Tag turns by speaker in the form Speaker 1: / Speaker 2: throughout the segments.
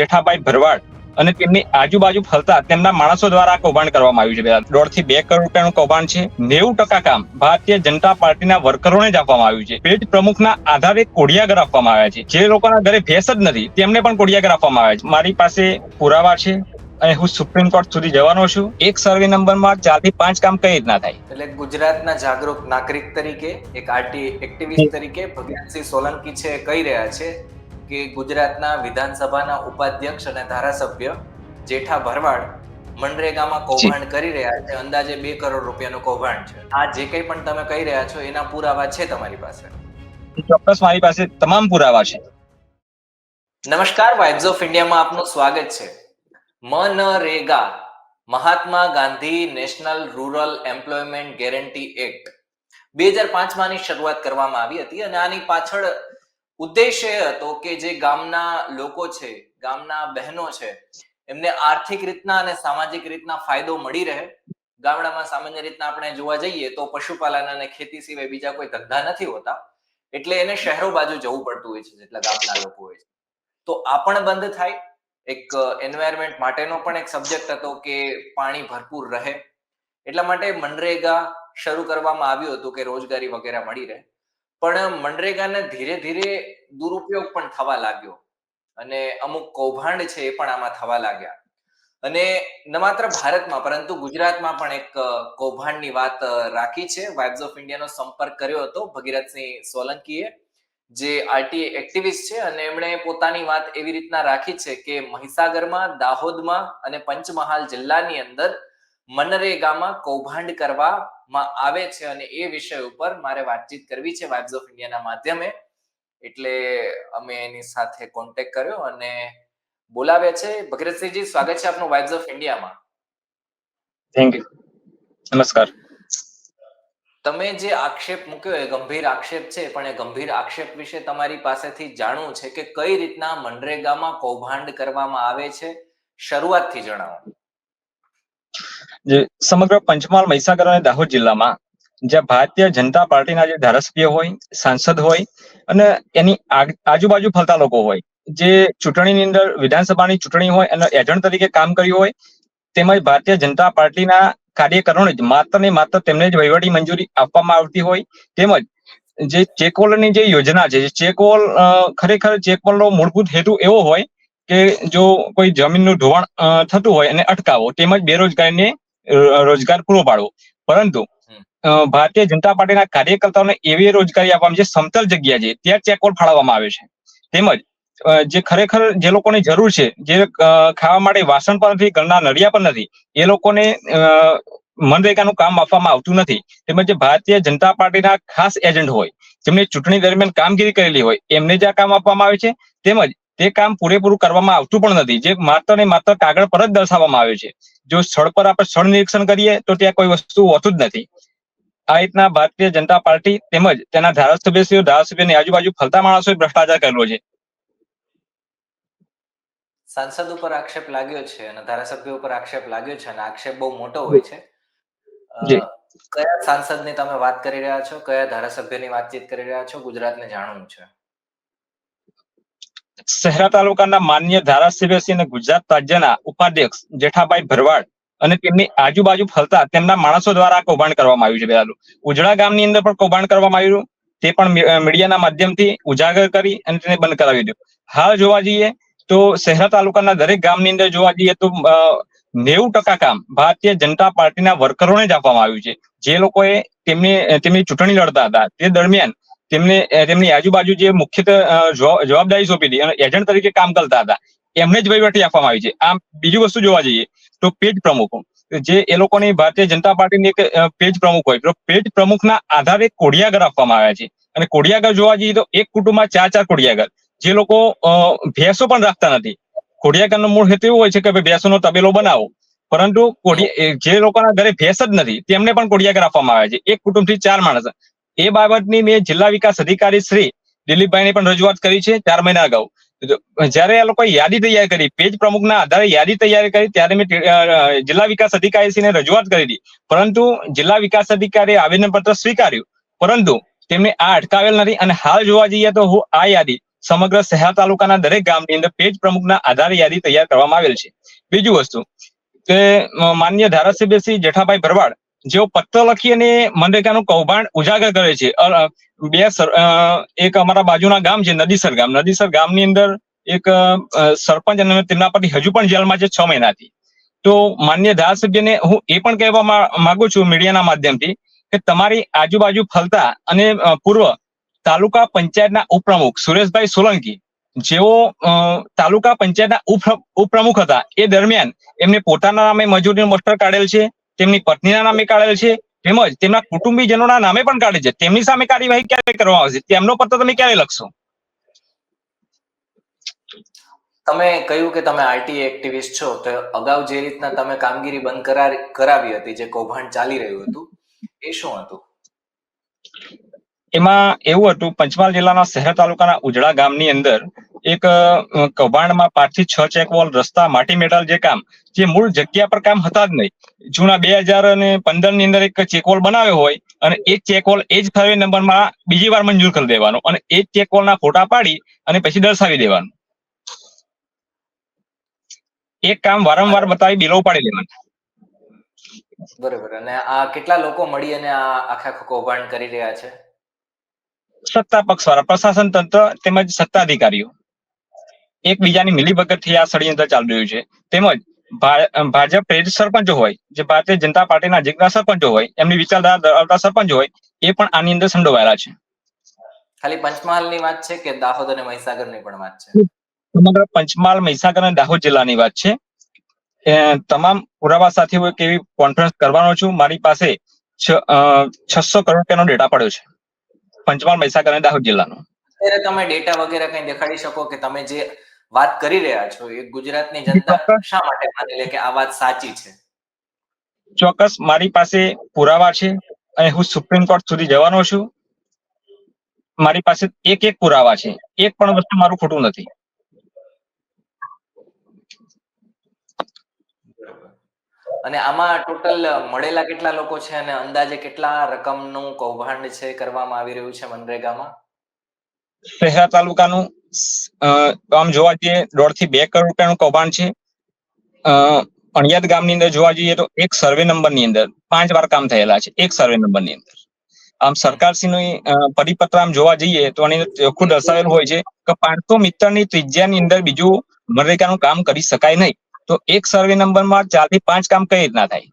Speaker 1: જેઠાભાઈ ભરવાડ અને તેમની આજુબાજુ ફરતા તેમના માણસો દ્વારા કૌભાંડ કરવામાં આવ્યું છે. દોઢથી બે કરોડ રૂપિયાનું કૌભાંડ છે. નેવું ટકા કામ ભારતીય જનતા પાર્ટીના વર્કરોને જ આપવામાં આવ્યું છે. પેટ પ્રમુખના આધારે કોડિયાગર આપવામાં આવ્યા છે. જે લોકોના ઘરે ભેંસ જ નથી તેમને પણ કોડિયાગર આપવામાં આવ્યા છે. મારી પાસે પુરાવા છે અને હું સુપ્રીમ કોર્ટ સુધી જવાનો છું. એક સર્વે નંબરમાં ચારથી પાંચ કામ કઈ રીતના થાય?
Speaker 2: એટલે ગુજરાતના જાગૃત નાગરિક તરીકે એક આરટી એક્ટિવિસ્ટ તરીકે ભગવાનસિંહ સોલંકી છે કહી રહ્યા છે કે ગુજરાતના વિધાનસભાના ઉપાધ્યક્ષ અને ધારાસભ્ય જેઠા ભરવાડ મનરેગામાં કૌભાંડ કરી રહ્યા છે. અંદાજે બે કરોડ રૂપિયાનું કૌભાંડ છે. આ જે કંઈ પણ તમે કહી રહ્યા છો એના પુરાવા છે તમારી પાસે?
Speaker 1: ચોક્કસ મારી પાસે તમામ પુરાવા છે.
Speaker 2: નમસ્કાર વાઇબ્સ ઓફ ઇન્ડિયામાં આપનું સ્વાગત છે. MNREGA Mahatma Gandhi national rural employment guarantee act. બે હજાર પાંચમાંની શરૂઆત કરવામાં આવી હતી અને આની પાછળ ઉદ્દેશ્ય એ હતો કે જે ગામના લોકો છે, ગામના બહેનો છે, એમને આર્થિક રીતના અને સામાજિક રીતના ફાયદો મળી રહે. ગામડામાં સામાન્ય રીતના આપણે જોવા જઈએ તો પશુપાલન અને ખેતી સિવાય બીજા કોઈ ધંધા નથી હોતા, એટલે એને શહેરો બાજુ જવું પડતું હોય છે, જેટલા ગામના લોકો હોય છે. તો આ પણ બંધ થાય. એક એન્વાયરમેન્ટ માટેનો પણ એક સબ્જેક્ટ હતો કે પાણી ભરપૂર રહે. એટલા માટે મનરેગા શરૂ કરવામાં આવ્યું હતું કે રોજગારી વગેરે મળી રહે. પણ મનરેગાને ધીરે ધીરે દુરુપયોગ પણ થવા લાગ્યો. અને અમુક કૌભાંડ છે એ પણ આમાં થવા લાગ્યા. અને ન માત્ર ભારતમાં, પરંતુ ગુજરાતમાં પણ એક કૌભાંડની વાત રાખી છે. વાઇબ્સ ઓફ ઇન્ડિયાનો સંપર્ક કર્યો હતો ભગીરથસિંહ સોલંકીએ, જે આરટીએ એક્ટિવિસ્ટ છે અને એમણે પોતાની વાત એવી રીતના રાખી છે કે મહીસાગરમાં, દાહોદમાં અને પંચમહાલ જિલ્લાની અંદર મનરેગામાં કૌભાંડ કરવામાં આવે છે અને એ વિષય ઉપર મારે વાતચીત કરવી છે વાઇબ્સ ઓફ ઇન્ડિયાના માધ્યમે. એટલે અમે એની સાથે કોન્ટેક્ટ કર્યો અને બોલાવે છે. ભગીરથસિંહજી સ્વાગત છે આપનું વાઇબ્સ ઓફ ઇન્ડિયામાં
Speaker 1: થેન્ક યુ નમસ્કાર.
Speaker 2: તમે જે આક્ષેપ મૂક્યો એ ગંભીર આક્ષેપ છે પણ એ ગંભીર આક્ષેપ વિશે તમારી પાસેથી જાણવું છે કે કઈ રીતના મનરેગામાં કૌભાંડ કરવામાં આવે છે? શરૂઆતથી જણાવો.
Speaker 1: જે સમગ્ર પંચમહાલ મહીસાગર અને દાહોદ જિલ્લામાં જ્યાં ભારતીય જનતા પાર્ટીના જે ધારાસભ્ય હોય, સાંસદ હોય અને એની આજુબાજુ ફરતા લોકો હોય, જે ચૂંટણીની અંદર વિધાનસભાની ચૂંટણી હોય અને એજન્ટ તરીકે કામ કર્યું હોય, તેમજ ભારતીય જનતા પાર્ટીના કાર્યકરોને જ માત્ર ને માત્ર તેમને જ વહીવટી મંજૂરી આપવામાં આવતી હોય, તેમજ જે ચેકવોલની જે યોજના છે ચેકવોલ ખરેખર ચેકવોલનો મૂળભૂત હેતુ એવો હોય કે જો કોઈ જમીનનું ધોવાણ થતું હોય એને અટકાવો, તેમજ બેરોજગારીને રોજગાર પૂરો પાડવો. પરંતુ ભારતીય જનતા પાર્ટીના કાર્યકર્તાઓને એવી રોજગારી આપવામાં જે સમતલ જગ્યા છે ત્યાં ચેકવોલ ફાળવવામાં આવે છે. તેમજ જે ખરેખર જે લોકોની જરૂર છે જે ખાવા માટે વાસણ પણ નથી ઘરના નળિયા પણ નથી એ લોકોને મનરેગાનું કામ આપવામાં આવતું નથી. તેમજ જે ભારતીય જનતા પાર્ટીના ખાસ એજન્ટ હોય જેમને ચૂંટણી દરમિયાન કામગીરી કરેલી હોય એમને જ આ કામ આપવામાં આવે છે. તેમજ તે કામ પૂરેપૂરું કરવામાં આવતું પણ નથી. જે માત્ર ને માત્ર કાગળ પર જ દર્શાવવામાં આવે છે. જો સ્થળ પર આપણે સ્થળ નિરીક્ષણ કરીએ તો ત્યાં કોઈ વસ્તુ હોતું જ નથી. આ રીતના ભારતીય જનતા પાર્ટી તેમજ તેના ધારાસભ્યશ્રીઓ ધારાસભ્યની આજુબાજુ ફરતા માણસોએ ભ્રષ્ટાચાર કરેલો છે.
Speaker 2: સાંસદ ઉપર આક્ષેપ લાગ્યો છે અને ધારાસભ્ય ઉપર આક્ષેપ લાગ્યો છે અને આક્ષેપ બહુ મોટો હોય છે. કયા સાંસદની તમે વાત કરી રહ્યા છો? કયા ધારાસભ્યની વાતચીત કરી રહ્યા છો? ગુજરાતને જાણવું છે.
Speaker 1: શહેરા તાલુકાના માન્ય ધારાસભ્યશ્રી અને ગુજરાત રાજ્યના ઉપાધ્યક્ષ જેઠાભાઈ ભરવાડ અને તેમની આજુબાજુ ફરતા તેમના માણસો દ્વારા આ કૌભાંડ કરવામાં આવ્યું છે પહેલું ઉજળા ગામની અંદર પણ કૌભાંડ કરવામાં આવ્યું તે પણ મીડિયાના માધ્યમથી ઉજાગર કરી અને તેને બંધ કરાવી દીધું. હાલ જોવા જઈએ તો શહેરા તાલુકાના દરેક ગામની અંદર જોવા જઈએ તો નેવું ટકા કામ ભારતીય જનતા પાર્ટીના વર્કરોને જ આપવામાં આવ્યું છે. જે લોકોએ તેમની તેમની ચૂંટણી લડતા હતા. તે દરમિયાન તેમને તેમની આજુબાજુ જે મુખ્ય જવાબદારી સોંપી હતી અને એજન્ટ તરીકે કામ કરતા હતા, એમને જ વહીવટી આપવામાં આવી છે. આમ બીજી વસ્તુ જોવા જઈએ તો પેજ પ્રમુખો, જે એ લોકોની ભારતીય જનતા પાર્ટીની એક પેજ પ્રમુખ હોય, તો પેજ પ્રમુખના આધારે કોડિયાગર આપવામાં આવ્યા છે. અને કોડિયાગર જોવા જઈએ તો એક કુટુંબમાં ચાર ચાર કોડિયાગર, જે લોકો ભેંસો પણ રાખતા નથી. કોડિયાગરનો મૂળ હેતુ એવો હોય છે કે ભાઈ ભેંસોનો તબેલો બનાવો. પરંતુ જે લોકોના ઘરે ભેંસ જ નથી, તેમને પણ કોડિયાગર આપવામાં આવે છે. એક કુટુંબથી ચાર માણસ. એ બાબતની મેં જિલ્લા વિકાસ અધિકારી શ્રી દિલીપભાઈને પણ રજૂઆત કરી છે ચાર મહિના અગાઉ. જ્યારે આ લોકોએ યાદી તૈયાર કરી, પેજ પ્રમુખના આધારે યાદી તૈયાર કરી, ત્યારે મેં જિલ્લા વિકાસ જિલ્લા વિકાસ અધિકારીશ્રીને રજૂઆત કરી હતી. પરંતુ જિલ્લા વિકાસ અધિકારીએ આવેદનપત્ર સ્વીકાર્યું. પરંતુ તેમને આ અટકાવેલ નથી અને હાલ જોવા જઈએ તો હું આ યાદી સમગ્ર શહેર તાલુકાના દરેક ગામની અંદર પેજ પ્રમુખના આધારે યાદી તૈયાર કરવામાં આવેલ છે. બીજું વસ્તુ કે માન્ય ધારાસભ્ય શ્રી જેઠાભાઈ ભરવાડ જેઓ પત્ર લખી અને મનરેગાનું કૌભાંડ ઉજાગર કરે છે. બે એક અમારા બાજુના ગામ છે, નદીસર ગામ. નદીસર ગામની અંદર એક સરપંચ અને તેમના પતિ હજુ પણ જેલમાં છે છ મહિનાથી. તો માન્ય ધારાસભ્યને હું એ પણ કહેવા માંગુ છું મીડિયાના માધ્યમથી કે તમારી આજુબાજુ ફલતા અને પૂર્વ તાલુકા પંચાયતના ઉપપ્રમુખ સુરેશભાઈ સોલંકી, જેઓ તાલુકા પંચાયતના ઉપ- ઉપપ્રમુખ હતા, એ દરમિયાન એમને પોતાના નામે મજૂરીનું મસ્ટર કાઢેલ છે. તેમની પત્નીના નામે કાઢેલ છે તેમજ તેમના કુટુંબીજનોના નામે પણ કાઢે છે. તેમની સામે કાર્યવાહી ક્યારે કરવામાં આવશે? તેમનો પત્ર તમે ક્યારે લખશો?
Speaker 2: તમે કહ્યું કે તમે આરટી એક્ટિવિસ્ટ છો તો અગાઉ જે રીતના તમે કામગીરી બંધ કરાવી હતી જે કૌભાંડ ચાલી રહ્યું હતું એ શું હતું?
Speaker 1: એમાં એવું હતું પંચમહાલ જિલ્લાના શહેર તાલુકાના ઉજળા ગામની અંદર એક કૌભાંડમાં પાંચથી છ ચેકવોલ રસ્તા માટી મેટાલ જે કામ જે મૂળ જગ્યા પર કામ હતા જ નહીં. જૂના બે હજાર અને પંદરની અંદર એક ચેકવોલ બનાવ્યો હોય અને એ ચેકવોલ એ જ સર્વે નંબરમાં બીજી વાર મંજૂર કરી દેવાનો અને એ જ ચેકવોલના ફોટા પાડી અને પછી દર્શાવી દેવાનું. એક કામ વારંવાર બતાવી બિલો ઉપાડી લેવાનું.
Speaker 2: બરોબર. અને આ કેટલા લોકો મળી અને આ આખા આખું કૌભાંડ કરી રહ્યા છે?
Speaker 1: સત્તા પક્ષ વાળા પ્રશાસન તંત્ર તેમજ સત્તાધિકારીઓ. એકબીજાની મિલીભગતથી આ ષડયંત્ર ચાલી રહ્યું છે. તેમજ ભાજપ પ્રેરિત સરપંચો હોય જે ભારતીય જનતા પાર્ટીના જિજ્ઞા સરપંચો હોય એમની વિચારધારા ધરાવતા સરપંચો હોય એ પણ આની અંદર સંડોવાયેલા છે.
Speaker 2: ખાલી પંચમહાલની વાત છે કે દાહોદ અને મહીસાગરની પણ વાત છે?
Speaker 1: સમગ્ર પંચમહાલ મહીસાગર અને દાહોદ જિલ્લાની વાત છે. તમામ પુરાવા સાથે હું એક એવી કોન્ફરન્સ કરવાનો છું? મારી પાસે છસો કરોડ રૂપિયાનો ડેટા પડ્યો છે. પંચમહાલ મહીસાગર અને દાહોદ જિલ્લાનો.
Speaker 2: અત્યારે તમે ડેટા વગેરે કઈ દેખાડી શકો કે તમે જે વાત કરી રહ્યા છો એ ગુજરાતની જનતા શા માટે માની લે કે આ વાત સાચી છે?
Speaker 1: ચોક્કસ મારી પાસે પુરાવા છે અને હું સુપ્રીમ કોર્ટ સુધી જવાનો છું. મારી પાસે એક એક પુરાવા છે. એક પણ વસ્તુ મારું ખોટું નથી.
Speaker 2: અને આમાં ટોટલ મળેલા કેટલા લોકો છે અને અંદાજે કેટલા રકમનું કૌભાંડ છે કરવામાં આવી રહ્યું છે મનરેગામાં?
Speaker 1: શહેરા તાલુકાનું આમ જોવા જઈએ, દોઢથી બે કરોડ રૂપિયાનું કૌભાંડ છે. અણિયાદ ગામની અંદર જોવા જઈએ તો એક સર્વે નંબરની અંદર પાંચ વાર કામ થયેલા છે, એક સર્વે નંબરની અંદર. આમ સરકારશ્રીની પરિપત્ર આમ જોવા જઈએ તો અંદર ચોખ્ખું દર્શાવેલું હોય છે કે પાંચસો મીટરની ત્રિજ્યાની અંદર બીજું મનરેગાનું કામ કરી શકાય નહીં. તો એક સર્વે નંબરમાં ચારથી પાંચ કામ કઈ રીતના થાય?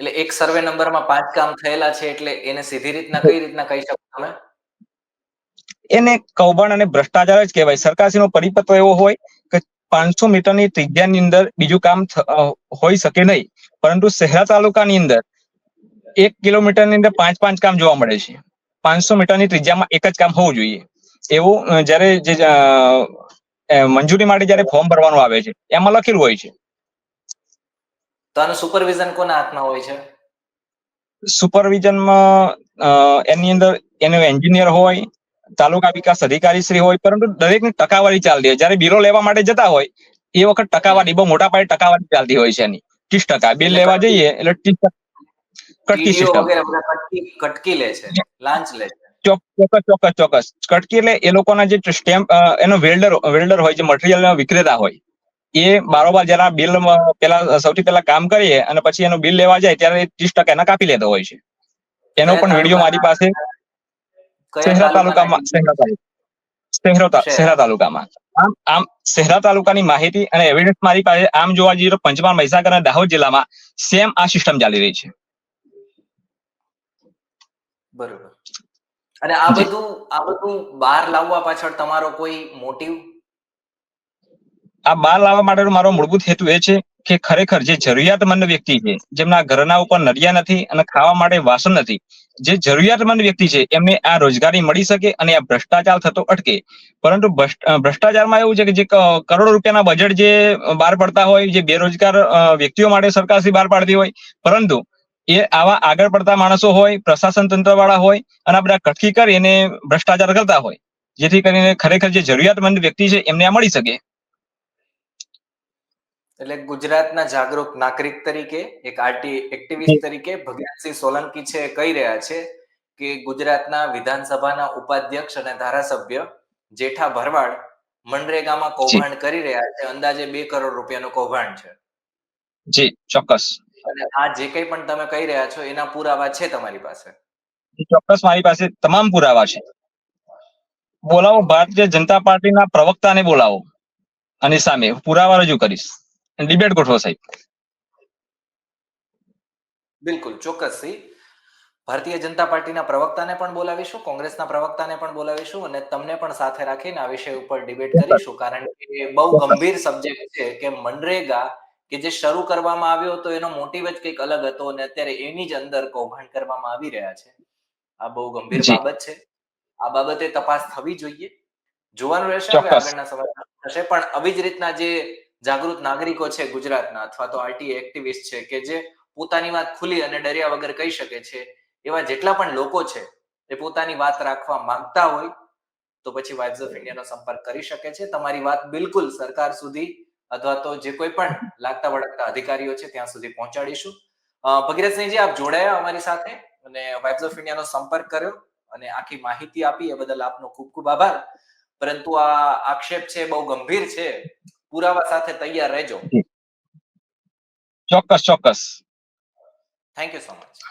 Speaker 2: એટલે એક સર્વે નંબરમાં પાંચ કામ થયેલા છે એટલે એને સીધી રીતના કઈ રીતના કહી શકો તમે?
Speaker 1: એને કૌભાંડ અને ભ્રષ્ટાચાર જ કહેવાય. સરકારશ્રીનો પરિપત્ર એવો હોય કે પાંચસો મીટરની ત્રિજ્યાની અંદર બીજું કામ હોઈ શકે નહીં. પરંતુ શહેરા તાલુકાની અંદર એક કિલોમીટરની અંદર પાંચ પાંચ કામ જોવા મળે છે. પાંચસો મીટરની ત્રિજ્યામાં એક જ કામ હોવું જોઈએ. એવું જ્યારે જે મંજૂરી માટે જ્યારે ફોર્મ ભરવાનું આવે છે એમાં લખેલું હોય છે.
Speaker 2: તો આનું સુપરવિઝન કોના હાથમાં હોય છે?
Speaker 1: સુપરવિઝનમાં એની અંદર એનો એન્જિનિયર હોય તાલુકા વિકાસ અધિકારી શ્રી હોય પરંતુ દરેકની ટકાવારી ચાલતી હોય. જ્યારે બિલો લેવા માટે જતા હોય એ વખત ટકાવારી બહુ મોટા પાયે ટકાવારી ચાલતી હોય છે એની. ત્રીસ ટકા. બિલ લેવા જઈએ એટલે ત્રીસ કટકી સિસ્ટમ
Speaker 2: કટકી કટકી લે છે લાંચ લે છે.
Speaker 1: ચોક્કસ ચોક્કસ ચોક્કસ. કટકી એટલે એ લોકોના જે સ્ટેમ્પ એનો વેલ્ડર વેલ્ડર હોય જે મટીરિયલ વિક્રેતા હોય એ બારોબાર જરા બિલ પેલા સૌથી પહેલા કામ કરીએ અને પછી એનું બિલ લેવા જાય ત્યારે ત્રીસ ટકા એના કાપી લેતો હોય છે. એનો પણ વીડિયો મારી પાસે શહેરા તાલુકામાં શહેરા તાલુકા. શહેરો તા-
Speaker 2: શહેરા.
Speaker 1: શહેરા તાલુકામાં. આમ આમ શહેરા તાલુકાની માહિતી અને એવિડન્સ મારી પાસે આમ જોવા જઈએ તો પંચમહાલ મહીસાગર અને દાહોદ જિલ્લામાં સેમ આ સિસ્ટમ ચાલી રહી છે.
Speaker 2: બરોબર. અને આ બધું આ બધું બહાર લાવવા પાછળ તમારો કોઈ મોટિવ
Speaker 1: આ બહાર લાવવા માટેનો મારો મૂળભૂત હેતુ એ છે કે ખરેખર જે જરૂરિયાતમંદ વ્યક્તિ છે, જેમના ઘરના ઉપર નડિયા નથી અને ખાવા માટે વાસણ નથી, જે જરૂરિયાતમંદ વ્યક્તિ છે, એમને આ રોજગારી મળી શકે અને આ ભ્રષ્ટાચાર થતો અટકે. પરંતુ ભ્રષ્ટાચારમાં એવું છે કે જે કરોડો રૂપિયાના બજેટ જે બહાર પડતા હોય, જે બેરોજગાર વ્યક્તિઓ માટે સરકારશ્રી બહાર પાડતી હોય, પરંતુ એ આવા આગળ પડતા માણસો હોય, પ્રશાસન તંત્ર વાળા હોય અને આ બધા કટકી કરી અને ભ્રષ્ટાચાર કરતા હોય, જેથી કરીને ખરેખર જે જરૂરિયાતમંદ વ્યક્તિ છે, એમને આ મળી શકે.
Speaker 2: એટલે ગુજરાતના જાગૃત નાગરિક તરીકે એક આરટી એક્ટિવિસ્ટ તરીકે ભગતસિંહ સોલંકી છે કહી રહ્યા છે કે ગુજરાતના વિધાનસભાના ઉપાધ્યક્ષ અને ધારાસભ્ય જેઠા ભરવાડ મનરેગામાં કૌભાંડ કરી રહ્યા છે. અંદાજે બે કરોડ રૂપિયાનું કૌભાંડ છે.
Speaker 1: જી ચોક્કસ.
Speaker 2: અને આ જે કંઈ પણ તમે કહી રહ્યા છો એના પુરાવા છે તમારી પાસે?
Speaker 1: ચોક્કસ મારી પાસે તમામ પુરાવા છે. બોલાવો ભારતીય જનતા પાર્ટીના પ્રવક્તાને બોલાવો. અને સામે પુરાવા રજૂ કરીશ. ડિબેટ ગોઠવો સાહેબ.
Speaker 2: બિલકુલ ચોક્કસથી ભારતીય જનતા પાર્ટીના પ્રવક્તાને પણ બોલાવીશું કોંગ્રેસના પ્રવક્તાને પણ બોલાવીશું અને તમને પણ સાથે રાખીને આ વિષય ઉપર ડિબેટ કરીશું કારણ કે બહુ ગંભીર સબ્જેક્ટ છે કે મનરેગા કે જે શરૂ કરવામાં આવ્યો હતો એનો મોટિવ જ કંઈક અલગ હતો અને અત્યારે એની જ અંદર કૌભાંડ કરવામાં આવી રહ્યા છે. આ બહુ ગંભીર બાબત છે. આ બાબતે તપાસ થવી જોઈએ. જોવાનું રહેશે આગળના સમયમાં થશે પણ આવી જ રીતના જે જાગૃત નાગરિકો છે ગુજરાતના અથવા તો આરટી એક્ટિવિસ્ટ છે કે જે પોતાની વાત ખુલી અને ડર્યા વગર કહી શકે છે, એવા જેટલા પણ લોકો છે, એ પોતાની વાત રાખવા માંગતા હોય, તો પછી વાઇબ્સ ઓફ ઇન્ડિયાનો સંપર્ક કરી શકે છે. તમારી વાત બિલકુલ સરકાર સુધી અથવા તો જે કોઈ પણ લાગતા વળગતા અધિકારીઓ છે, ત્યાં સુધી પહોંચાડીશું. ભગીરથસિંહજી, આપ જોડાયા અમારી સાથે અને વાઇબ્સ ઓફ ઇન્ડિયાનો સંપર્ક કર્યો અને આખી માહિતી આપી, એ બદલ આપનો ખૂબ ખૂબ આભાર. પરંતુ આ આક્ષેપ છે બહુ ગંભીર છે. પુરાવા સાથે તૈયાર રહેજો.
Speaker 1: ચોક્કસ ચોક્કસ.
Speaker 2: Thank you so much